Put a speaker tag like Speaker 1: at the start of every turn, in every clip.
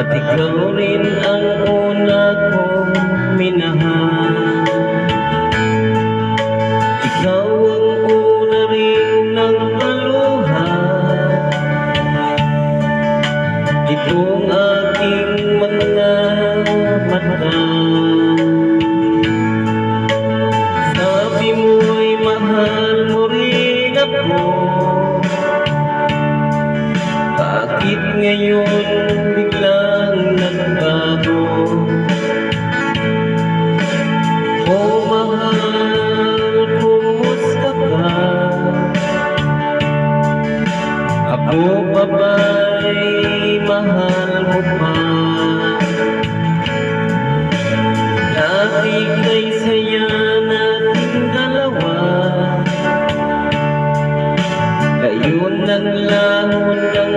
Speaker 1: At ikaw rin ang una kong minahal. Ikaw ang una rin ng paluha Itong aking mga mata. Sabi mo'y mahal mo rin ako. Bakit ngayon Ako pa ba'y mahal mo pa? Dati kay saya nating dalawa Ngayon naglahon ng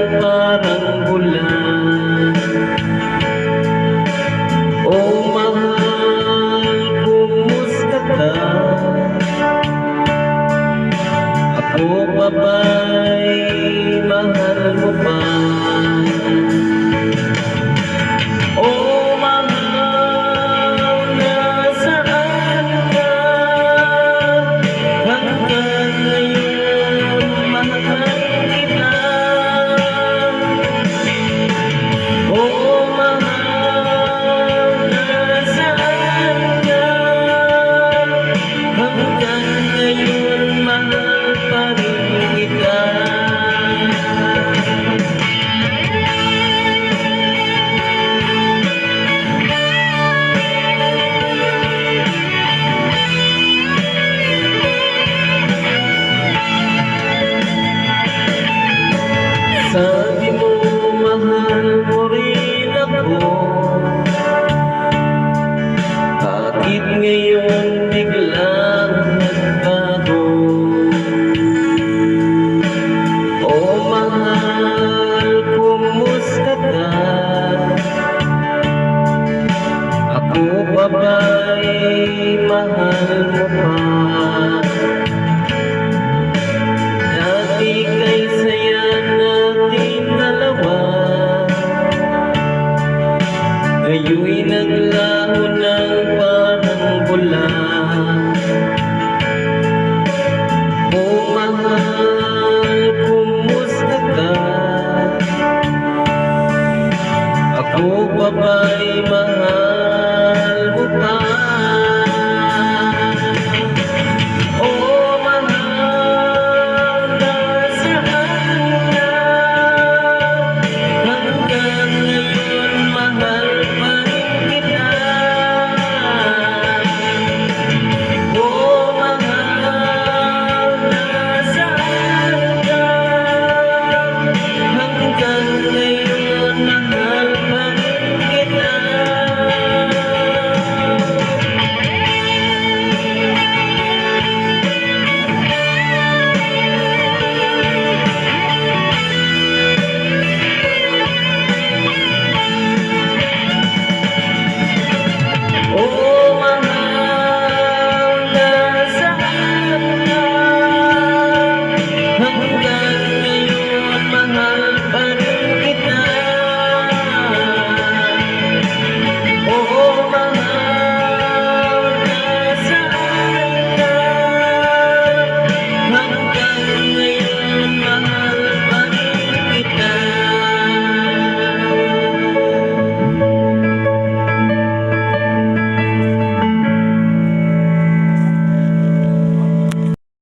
Speaker 1: mo pa বাবাই মা।